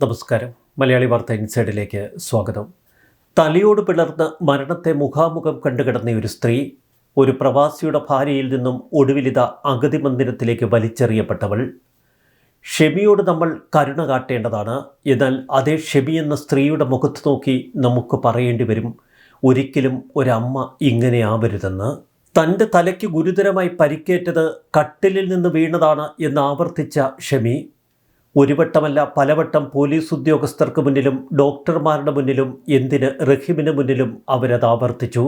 നമസ്കാരം. മലയാളി വാർത്ത ഇൻസൈഡിലേക്ക് സ്വാഗതം. തലയോട് പിളർന്ന് മരണത്തെ മുഖാമുഖം കണ്ടുകിടന്ന ഒരു സ്ത്രീ ഒരു പ്രവാസിയുടെ ഭാര്യയിൽ നിന്നും ഒടുവിലിത അഗതി മന്ദിരത്തിലേക്ക് വലിച്ചെറിയപ്പെട്ടവൾ. ഷെബിയോട് നമ്മൾ കരുണ കാട്ടേണ്ടതാണ്. എന്നാൽ അതേ ഷെബി എന്ന സ്ത്രീയുടെ മുഖത്ത് നോക്കി നമുക്ക് പറയേണ്ടി വരും ഒരിക്കലും ഒരമ്മ ഇങ്ങനെ ആവരുതെന്ന്. തന്റെ തലയ്ക്ക് ഗുരുതരമായി പരിക്കേറ്റത് കട്ടിലിൽ നിന്ന് വീണതാണ് എന്ന് ആവർത്തിച്ച ഷെമി ഒരു വട്ടമല്ല പലവട്ടം പോലീസ് ഉദ്യോഗസ്ഥർക്ക് മുന്നിലും ഡോക്ടർമാരുടെ മുന്നിലും എന്തിന് റഹീമിന് മുന്നിലും അവരത് ആവർത്തിച്ചു.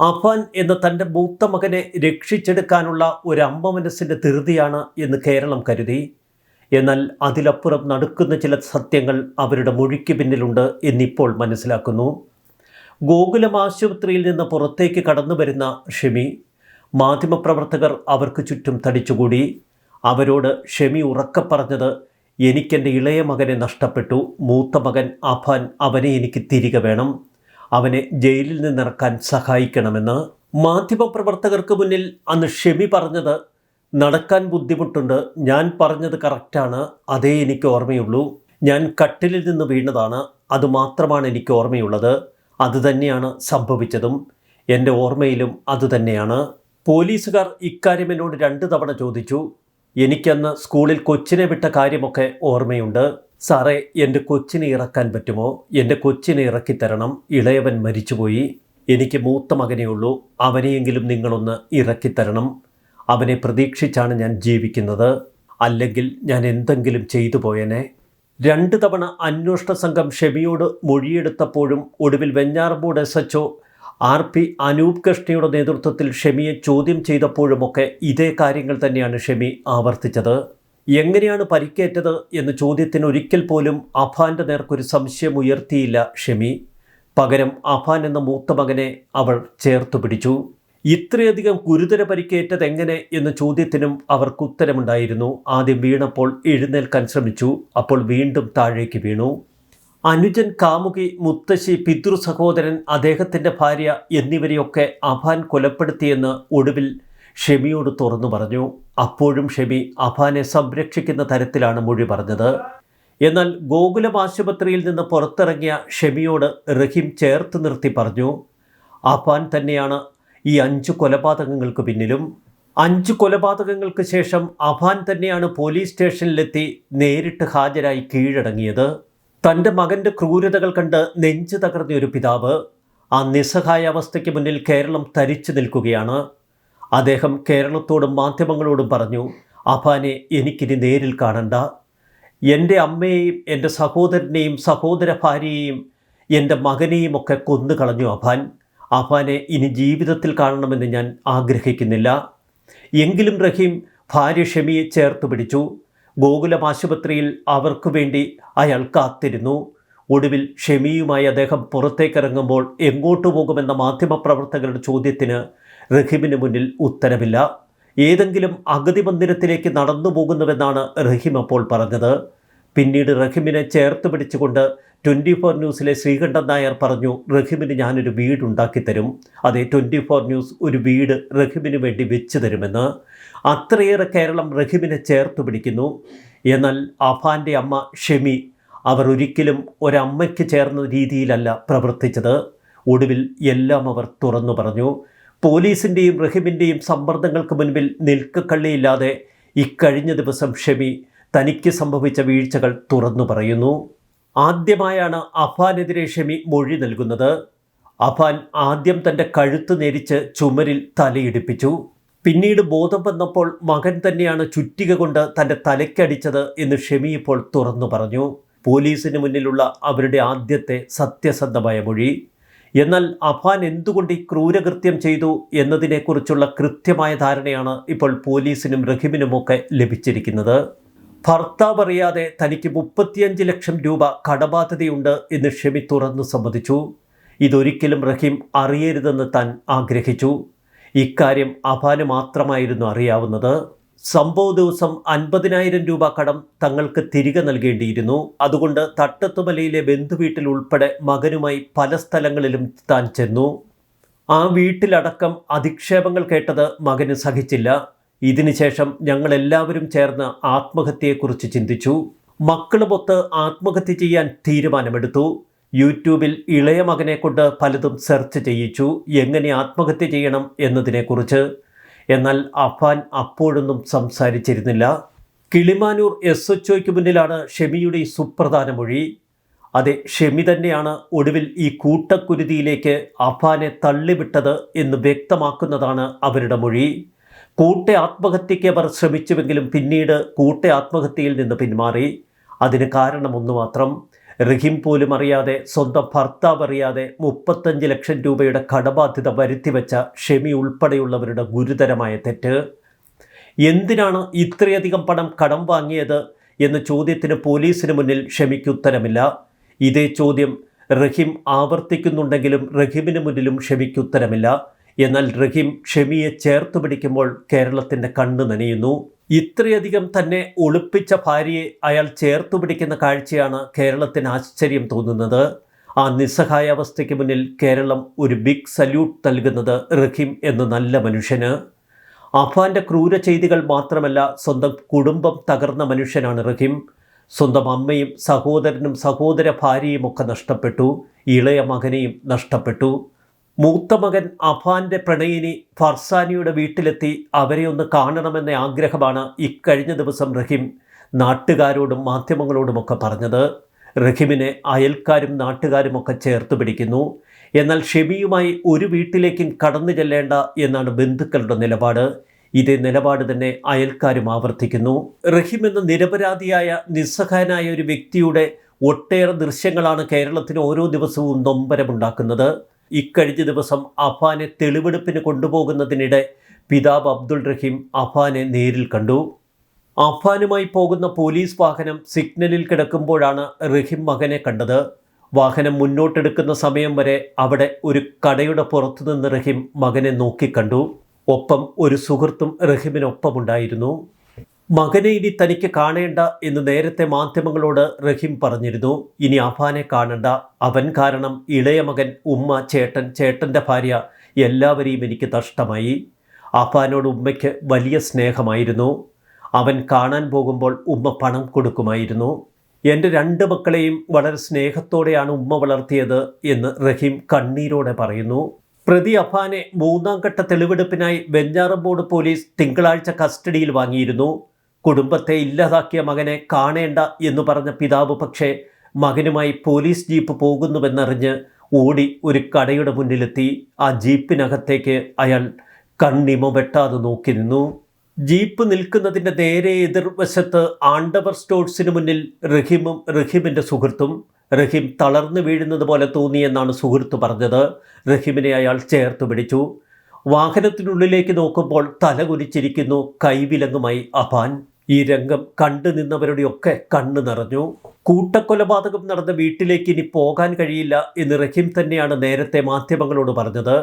അഫാൻ എന്ന തന്റെ മൂത്ത മകനെ രക്ഷിച്ചെടുക്കാനുള്ള ഒരു അമ്മ മനസ്സിന്റെ ധൃതിയാണ് എന്ന് കേരളം കരുതി. എന്നാൽ അതിലപ്പുറം നടക്കുന്ന ചില സത്യങ്ങൾ അവരുടെ മൊഴിക്ക് പിന്നിലുണ്ട് എന്നിപ്പോൾ മനസ്സിലാക്കുന്നു. ഗോകുലം ആശുപത്രിയിൽ നിന്ന് പുറത്തേക്ക് കടന്നു വരുന്ന ഷെമി മാധ്യമപ്രവർത്തകർ അവർക്ക് ചുറ്റും തടിച്ചുകൂടി. അവരോട് ഷെമി ഉറക്കെ പറഞ്ഞത് എനിക്കെന്റെ ഇളയ മകനെ നഷ്ടപ്പെട്ടു. മൂത്ത മകൻ അഫാൻ അവനെ എനിക്ക് തിരികെ വേണം. അവനെ ജയിലിൽ നിന്നിറക്കാൻ സഹായിക്കണമെന്ന് മാധ്യമപ്രവർത്തകർക്ക് മുന്നിൽ അന്ന് ഷെമി പറഞ്ഞത് നടക്കാൻ ബുദ്ധിമുട്ടുണ്ട്. ഞാൻ പറഞ്ഞത് കറക്റ്റാണ്. അതേ എനിക്ക് ഓർമ്മയുള്ളൂ. ഞാൻ കട്ടിലിൽ നിന്ന് വീണതാണ്. അതുമാത്രമാണ് എനിക്ക് ഓർമ്മയുള്ളത്. അതുതന്നെയാണ് സംഭവിച്ചതും. എന്റെ ഓർമ്മയിലും അതുതന്നെയാണ് പോലീസുകാർ ഇക്കാര്യം എന്നോട് രണ്ട് തവണ ചോദിച്ചു. എനിക്കന്ന് സ്കൂളിൽ കൊച്ചിനെ വിട്ട കാര്യമൊക്കെ ഓർമ്മയുണ്ട്. സാറേ എന്റെ കൊച്ചിനെ ഇറക്കാൻ പറ്റുമോ? എന്റെ കൊച്ചിനെ ഇറക്കിത്തരണം ഇളയവൻ മരിച്ചുപോയി. എനിക്ക് മൂത്ത മകനേ ഉള്ളൂ. അവനെയെങ്കിലും നിങ്ങളൊന്ന് ഇറക്കിത്തരണം അവനെ പ്രതീക്ഷിച്ചാണ് ഞാൻ ജീവിക്കുന്നത്. അല്ലെങ്കിൽ ഞാൻ എന്തെങ്കിലും ചെയ്തു പോയനെ. രണ്ട് തവണ അന്വേഷണ സംഘം ഷെമിയോട് മൊഴിയെടുത്തപ്പോഴും ഒടുവിൽ Venjaramoodu S H R P Anoop കൃഷ്ണയുടെ നേതൃത്വത്തിൽ ഷെമിയെ ചോദ്യം ചെയ്തപ്പോഴുമൊക്കെ ഇതേ കാര്യങ്ങൾ തന്നെയാണ് ഷെമി ആവർത്തിച്ചത്. എങ്ങനെയാണ് പരിക്കേറ്റത് എന്ന ചോദ്യത്തിന് ഒരിക്കൽ പോലും അഫാന്റെ നേർക്കൊരു സംശയം ഉയർത്തിയില്ല ഷെമി. പകരം അഫാൻ എന്ന മൂത്ത മകനെ അവൾ ചേർത്തു പിടിച്ചു. ഇത്രയധികം ഗുരുതര പരിക്കേറ്റത് എങ്ങനെ എന്ന ചോദ്യത്തിനും അവർക്ക് ഉത്തരമുണ്ടായിരുന്നു ആദ്യം വീണപ്പോൾ എഴുന്നേൽക്കാൻ ശ്രമിച്ചു. അപ്പോൾ വീണ്ടും താഴേക്ക് വീണു. അനുജൻ കാമുകി മുത്തശ്ശി പിതൃ സഹോദരൻ അദ്ദേഹത്തിന്റെ ഭാര്യ എന്നിവരെയൊക്കെ അഫാൻ കൊലപ്പെടുത്തിയെന്ന് ഒടുവിൽ ഷെമിയോട് തുറന്നു പറഞ്ഞു. അപ്പോഴും ഷെമി അഫാനെ സംരക്ഷിക്കുന്ന തരത്തിലാണ് മൊഴി പറഞ്ഞത്. എന്നാൽ ഗോകുലം ആശുപത്രിയിൽ നിന്ന് പുറത്തിറങ്ങിയ ഷെമിയോട് റഹീം ചേർത്ത് നിർത്തി പറഞ്ഞു. അഫാൻ തന്നെയാണ് ഈ അഞ്ച് കൊലപാതകങ്ങൾക്ക് പിന്നിലും. അഞ്ച് കൊലപാതകങ്ങൾക്ക് ശേഷം അഫാൻ തന്നെയാണ് പോലീസ് സ്റ്റേഷനിലെത്തി നേരിട്ട് ഹാജരായി കീഴടങ്ങിയത്. തന്റെ മകന്റെ ക്രൂരതകൾ കണ്ട് നെഞ്ചു തകർന്ന ഒരു പിതാവ് ആ നിസ്സഹായാവസ്ഥയ്ക്ക് മുന്നിൽ കേരളം തരിച്ചു നിൽക്കുകയാണ്. അദ്ദേഹം കേരളത്തോടും മാധ്യമങ്ങളോടും പറഞ്ഞു അഫാനെ എനിക്കിനി നേരിൽ കാണണ്ട. എന്റെ അമ്മയെയും എന്റെ സഹോദരനെയും സഹോദര ഭാര്യയെയും എന്റെ മകനെയും ഒക്കെ കൊന്നു കളഞ്ഞു അഫാൻ അഫാനെ ഇനി ജീവിതത്തിൽ കാണണമെന്ന് ഞാൻ ആഗ്രഹിക്കുന്നില്ല. എങ്കിലും റഹീം ഭാര്യ ഷെമിയെ ചേർത്ത് പിടിച്ചു. ഗോകുലം ആശുപത്രിയിൽ അവർക്കു വേണ്ടി അയാൾ കാത്തിരുന്നു. ഒടുവിൽ ഷെമിയുമായി അദ്ദേഹം പുറത്തേക്കിറങ്ങുമ്പോൾ എങ്ങോട്ടു പോകുമെന്ന മാധ്യമപ്രവർത്തകരുടെ ചോദ്യത്തിന് റഹീമിന് മുന്നിൽ ഉത്തരവില്ല ഏതെങ്കിലും അഗതി മന്ദിരത്തിലേക്ക് നടന്നു പോകുന്നുവെന്നാണ് റഹീം അപ്പോൾ പറഞ്ഞത്. പിന്നീട് റഹീമിനെ ചേർത്ത് പിടിച്ചുകൊണ്ട് ട്വന്റി ഫോർ ന്യൂസിലെ ശ്രീകണ്ഠൻ നായർ പറഞ്ഞു റഹീമിന് ഞാനൊരു വീടുണ്ടാക്കി തരും അതെ ട്വന്റി ഫോർ ന്യൂസ് ഒരു വീട് റഹീമിന് വേണ്ടി വെച്ച് തരുമെന്ന് അത്രയേറെ കേരളം റഹിമിനെ ചേർത്ത് പിടിക്കുന്നു. എന്നാൽ അഫാന്റെ അമ്മ ഷെമി അവർ ഒരിക്കലും ഒരമ്മയ്ക്ക് ചേർന്ന രീതിയിലല്ല പ്രവർത്തിച്ചത്. ഒടുവിൽ എല്ലാം അവർ തുറന്നു പറഞ്ഞു. പോലീസിന്റെയും റഹിമിന്റെയും സമ്മർദ്ദങ്ങൾക്ക് മുൻപിൽ നിൽക്കക്കള്ളിയില്ലാതെ ഇക്കഴിഞ്ഞ ദിവസം ഷെമി തനിക്ക് സംഭവിച്ച വീഴ്ചകൾ തുറന്നു പറയുന്നു. ആദ്യമായാണ് അഫാനെതിരെ ഷെമി മൊഴി നൽകുന്നത്. അഫാൻ ആദ്യം തന്റെ കഴുത്ത് നേരിച്ച് ചുമരിൽ തലയിടിപ്പിച്ചു. പിന്നീട് ബോധം വന്നപ്പോൾ മകൻ തന്നെയാണ് ചുറ്റിക കൊണ്ട് തന്റെ തലയ്ക്കടിച്ചത് എന്ന് ഷെമി ഇപ്പോൾ തുറന്നു പറഞ്ഞു. പോലീസിന് മുന്നിലുള്ള അവരുടെ ആദ്യത്തെ സത്യസന്ധമായ മൊഴി. എന്നാൽ അഫാൻ എന്തുകൊണ്ട് ഈ ക്രൂരകൃത്യം ചെയ്തു എന്നതിനെക്കുറിച്ചുള്ള കൃത്യമായ ധാരണയാണ് ഇപ്പോൾ പോലീസിനും റഹിമിനുമൊക്കെ ലഭിച്ചിരിക്കുന്നത്. ഭർത്താവ് അറിയാതെ തനിക്ക് മുപ്പത്തിയഞ്ച് ലക്ഷം രൂപ കടബാധ്യതയുണ്ട് എന്ന് ഷെമി തുറന്നു സമ്മതിച്ചു. ഇതൊരിക്കലും റഹീം അറിയരുതെന്ന് താൻ ആഗ്രഹിച്ചു. ഇക്കാര്യം അഫാന് മാത്രമായിരുന്നു അറിയാവുന്നത്. സംഭവ ദിവസം അൻപതിനായിരം രൂപ കടം തങ്ങൾക്ക് തിരികെ നൽകേണ്ടിയിരുന്നു. അതുകൊണ്ട് തട്ടത്തുമലയിലെ ബന്ധുവീട്ടിൽ ഉൾപ്പെടെ മകനുമായി പല സ്ഥലങ്ങളിലും താൻ ചെന്നു. ആ വീട്ടിലടക്കം അധിക്ഷേപങ്ങൾ കേട്ടത് മകന് സഹിച്ചില്ല. ഇതിനുശേഷം ഞങ്ങളെല്ലാവരും ചേർന്ന് ആത്മഹത്യയെക്കുറിച്ച് ചിന്തിച്ചു. മക്കളുമൊത്ത് ആത്മഹത്യ ചെയ്യാൻ തീരുമാനമെടുത്തു. യൂട്യൂബിൽ ഇളയ മകനെ കൊണ്ട് പലതും സെർച്ച് ചെയ്യിച്ചു. എങ്ങനെ ആത്മഹത്യ ചെയ്യണം എന്നതിനെക്കുറിച്ച്. എന്നാൽ അഫാൻ അപ്പോഴൊന്നും സംസാരിച്ചിരുന്നില്ല. കിളിമാനൂർ എസ് എച്ച് ഒയ്ക്ക് മുന്നിലാണ് ഷെമിയുടെ ഈ സുപ്രധാന മൊഴി. അതെ ഷെമി തന്നെയാണ് ഒടുവിൽ ഈ കൂട്ടക്കുരുതിയിലേക്ക് അഫാനെ തള്ളിവിട്ടത് എന്ന് വ്യക്തമാക്കുന്നതാണ് അവരുടെ മൊഴി. കൂട്ട ആത്മഹത്യയ്ക്ക് അവർ ശ്രമിച്ചുവെങ്കിലും പിന്നീട് കൂട്ട ആത്മഹത്യയിൽ നിന്ന് പിന്മാറി. അതിന് കാരണമൊന്നു മാത്രം റഹീം പോലും അറിയാതെ സ്വന്തം ഭർത്താവ് അറിയാതെ മുപ്പത്തഞ്ച് ലക്ഷം രൂപയുടെ കടബാധ്യത വരുത്തിവെച്ച ഷെമി ഉൾപ്പെടെയുള്ളവരുടെ ഗുരുതരമായ തെറ്റ്. എന്തിനാണ് ഇത്രയധികം പണം കടം വാങ്ങിയത് എന്ന ചോദ്യത്തിന് പോലീസിന് മുന്നിൽ ഷെമിക്ക് ഉത്തരമില്ല. ഇതേ ചോദ്യം റഹീം ആവർത്തിക്കുന്നുണ്ടെങ്കിലും റഹീമിന് മുന്നിലും ഷെമിക്ക് ഉത്തരമില്ല. എന്നാൽ റഹീം ക്ഷമിയെ ചേർത്ത് പിടിക്കുമ്പോൾ കേരളത്തിന്റെ കണ്ണ് നനയുന്നു. ഇത്രയധികം തന്നെ ഒളിപ്പിച്ച ഭാര്യയെ അയാൾ ചേർത്തു പിടിക്കുന്ന കാഴ്ചയാണ് കേരളത്തിന് ആശ്ചര്യം തോന്നുന്നത്. ആ നിസ്സഹായാവസ്ഥയ്ക്ക് മുന്നിൽ കേരളം ഒരു ബിഗ് സല്യൂട്ട് നൽകുന്നത് റഹീം എന്ന നല്ല മനുഷ്യന്. അഫാന്റെ ക്രൂര ചെയ്തികൾ മാത്രമല്ല സ്വന്തം കുടുംബം തകർന്ന മനുഷ്യനാണ് റഹീം. സ്വന്തം അമ്മയും സഹോദരനും സഹോദര ഭാര്യയും ഒക്കെ നഷ്ടപ്പെട്ടു. ഇളയ മകനെയും നഷ്ടപ്പെട്ടു. മൂത്ത മകൻ അഫാന്റെ പ്രണയിനി ഫർസാനിയുടെ വീട്ടിലെത്തി അവരെ ഒന്ന് കാണണമെന്ന ആഗ്രഹമാണ് ഇക്കഴിഞ്ഞ ദിവസം റഹീം നാട്ടുകാരോടും മാധ്യമങ്ങളോടുമൊക്കെ പറഞ്ഞത്. റഹീമിനെ അയൽക്കാരും നാട്ടുകാരുമൊക്കെ ചേർത്ത് പിടിക്കുന്നു. എന്നാൽ ഷെമിയുമായി ഒരു വീട്ടിലേക്കും കടന്നു ചെല്ലേണ്ട എന്നാണ് ബന്ധുക്കളുടെ നിലപാട്. ഇതേ നിലപാട് തന്നെ അയൽക്കാരും ആവർത്തിക്കുന്നു. റഹീം എന്ന നിരപരാധിയായ നിസ്സഹായനായ ഒരു വ്യക്തിയുടെ ഒട്ടേറെ ദൃശ്യങ്ങളാണ് കേരളത്തിന് ഓരോ ദിവസവും നൊമ്പരമുണ്ടാക്കുന്നത്. ഇക്കഴിഞ്ഞ ദിവസം അഫാനെ തെളിവെടുപ്പിന് കൊണ്ടുപോകുന്നതിനിടെ പിതാവ് അബ്ദുൾ റഹീം അഫാനെ നേരിൽ കണ്ടു. അഫാനുമായി പോകുന്ന പോലീസ് വാഹനം സിഗ്നലിൽ കിടക്കുമ്പോഴാണ് റഹീം മകനെ കണ്ടത്. വാഹനം മുന്നോട്ടെടുക്കുന്ന സമയം വരെ അവിടെ ഒരു കടയുടെ പുറത്തുനിന്ന് റഹീം മകനെ നോക്കിക്കണ്ടു ഒപ്പം ഒരു സുഹൃത്തും റഹീമിനൊപ്പമുണ്ടായിരുന്നു. മകനെ ഇനി തനിക്ക് കാണേണ്ട എന്ന് നേരത്തെ മാധ്യമങ്ങളോട് റഹീം പറഞ്ഞിരുന്നു. ഇനി അഫാനെ കാണണ്ട. അവൻ കാരണം ഇളയ മകൻ ഉമ്മ ചേട്ടൻ ചേട്ടന്റെ ഭാര്യ എല്ലാവരെയും എനിക്ക് നഷ്ടമായി. അഫാനോട് ഉമ്മയ്ക്ക് വലിയ സ്നേഹമായിരുന്നു. അവൻ കാണാൻ പോകുമ്പോൾ ഉമ്മ പണം കൊടുക്കുമായിരുന്നു. എന്റെ രണ്ട് മക്കളെയും വളരെ സ്നേഹത്തോടെയാണ് ഉമ്മ വളർത്തിയത് എന്ന് റഹീം കണ്ണീരോടെ പറയുന്നു. പ്രതി അഫാനെ മൂന്നാം ഘട്ട തെളിവെടുപ്പിനായി വെഞ്ഞാറമ്പോട് പോലീസ് തിങ്കളാഴ്ച കസ്റ്റഡിയിൽ വാങ്ങിയിരുന്നു. കുടുംബത്തെ ഇല്ലാതാക്കിയ മകനെ കാണേണ്ട എന്ന് പറഞ്ഞ പിതാവ് പക്ഷേ മകനുമായി പോലീസ് ജീപ്പ് പോകുന്നുവെന്നറിഞ്ഞ് ഓടി ഒരു കടയുടെ മുന്നിലെത്തി. ആ ജീപ്പിനകത്തേക്ക് അയാൾ കണ്ണിമ വെട്ടാതെ നോക്കി നിന്നു ജീപ്പ് നിൽക്കുന്നതിന്റെ നേരെ എതിർവശത്ത് ആണ്ടവർ സ്റ്റോഴ്സിന് മുന്നിൽ റഹീമും റഹീമിന്റെ സുഹൃത്തും. റഹീം തളർന്നു വീഴുന്നത് പോലെ തോന്നിയെന്നാണ് സുഹൃത്ത് പറഞ്ഞത്. റഹീമിനെ അയാൾ ചേർത്ത് പിടിച്ചു. വാഹനത്തിനുള്ളിലേക്ക് നോക്കുമ്പോൾ തല കുലിച്ചിരിക്കുന്നു കൈവിലങ്ങുമായി അപാൻ ഈ രംഗം കണ്ടു നിന്നവരുടെയൊക്കെ കണ്ണ് നിറഞ്ഞു. കൂട്ടക്കൊലപാതകം നടന്ന വീട്ടിലേക്ക് ഇനി പോകാൻ കഴിയില്ല എന്ന് റഹീം തന്നെയാണ് നേരത്തെ മാധ്യമങ്ങളോട് പറഞ്ഞത്.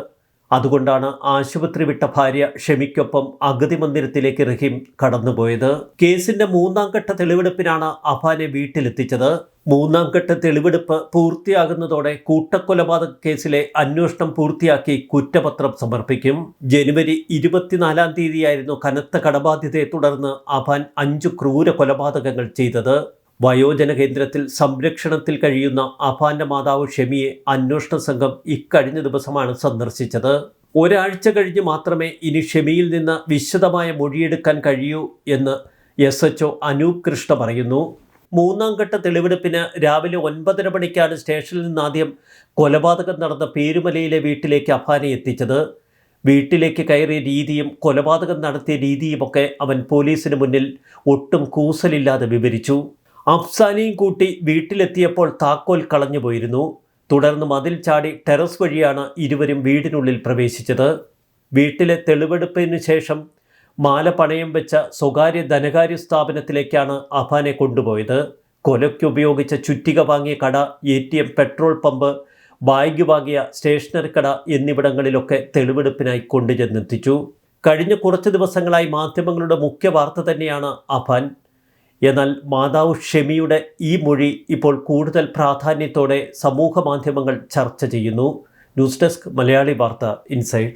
അതുകൊണ്ടാണ് ആശുപത്രി വിട്ട ഭാര്യ ഷെമിക്കൊപ്പം അഗതി മന്ദിരത്തിലേക്ക് റഹീം കടന്നുപോയത്. കേസിന്റെ മൂന്നാം ഘട്ട തെളിവെടുപ്പിനാണ് അഫാനെ വീട്ടിലെത്തിച്ചത്. മൂന്നാം ഘട്ട തെളിവെടുപ്പ് പൂർത്തിയാകുന്നതോടെ കൂട്ടക്കൊലപാതക കേസിലെ അന്വേഷണം പൂർത്തിയാക്കി കുറ്റപത്രം സമർപ്പിക്കും. ജനുവരി ഇരുപത്തിനാലാം തീയതിയായിരുന്നു കനത്ത കടബാധ്യതയെ തുടർന്ന് അഫാൻ അഞ്ചു ക്രൂര കൊലപാതകങ്ങൾ ചെയ്തത്. വയോജന കേന്ദ്രത്തിൽ സംരക്ഷണത്തിൽ കഴിയുന്ന അഫാന്റെ മാതാവ് ഷെമിയെ അന്വേഷണ സംഘം ഇക്കഴിഞ്ഞ ദിവസമാണ് സന്ദർശിച്ചത്. ഒരാഴ്ച കഴിഞ്ഞ് മാത്രമേ ഇനി ഷെമിയിൽ നിന്ന് വിശദമായ മൊഴിയെടുക്കാൻ കഴിയൂ എന്ന് S H O Anoop Krishna പറയുന്നു. മൂന്നാം ഘട്ട തെളിവെടുപ്പിന് രാവിലെ ഒൻപതര മണിക്കാണ് സ്റ്റേഷനിൽ നിന്ന് ആദ്യം കൊലപാതകം നടന്ന പേരുമലയിലെ വീട്ടിലേക്ക് അഫാനെ എത്തിച്ചത്. വീട്ടിലേക്ക് കയറിയ രീതിയും കൊലപാതകം നടത്തിയ രീതിയുമൊക്കെ അവൻ പോലീസിന് മുന്നിൽ ഒട്ടും കൂസലില്ലാതെ വിവരിച്ചു. അഫ്സാനെയും കൂട്ടി വീട്ടിലെത്തിയപ്പോൾ താക്കോൽ കളഞ്ഞുപോയിരുന്നു. തുടർന്ന് മതിൽ ചാടി ടെറസ് വഴിയാണ് ഇരുവരും വീടിനുള്ളിൽ പ്രവേശിച്ചത്. വീട്ടിലെ തെളിവെടുപ്പിന് ശേഷം മാല പണയം വെച്ച സ്വകാര്യ ധനകാര്യ സ്ഥാപനത്തിലേക്കാണ് അഫാനെ കൊണ്ടുപോയത്. കൊലയ്ക്ക് ഉപയോഗിച്ച ചുറ്റിക വാങ്ങിയ കട A T M petrol pump bag വാങ്ങിയ സ്റ്റേഷനറി കട എന്നിവിടങ്ങളിലൊക്കെ തെളിവെടുപ്പിനായി കൊണ്ടുചെന്നെത്തിച്ചു. കഴിഞ്ഞ കുറച്ച് ദിവസങ്ങളായി മാധ്യമങ്ങളുടെ മുഖ്യ വാർത്ത തന്നെയാണ് അഫാൻ. എന്നാൽ മാതാവ് ഷെമിയുടെ ഈ മൊഴി ഇപ്പോൾ കൂടുതൽ പ്രാധാന്യത്തോടെ സമൂഹ മാധ്യമങ്ങൾ ചർച്ച ചെയ്യുന്നു. ന്യൂസ് ഡെസ്ക് മലയാളി വാർത്ത ഇൻസൈഡ്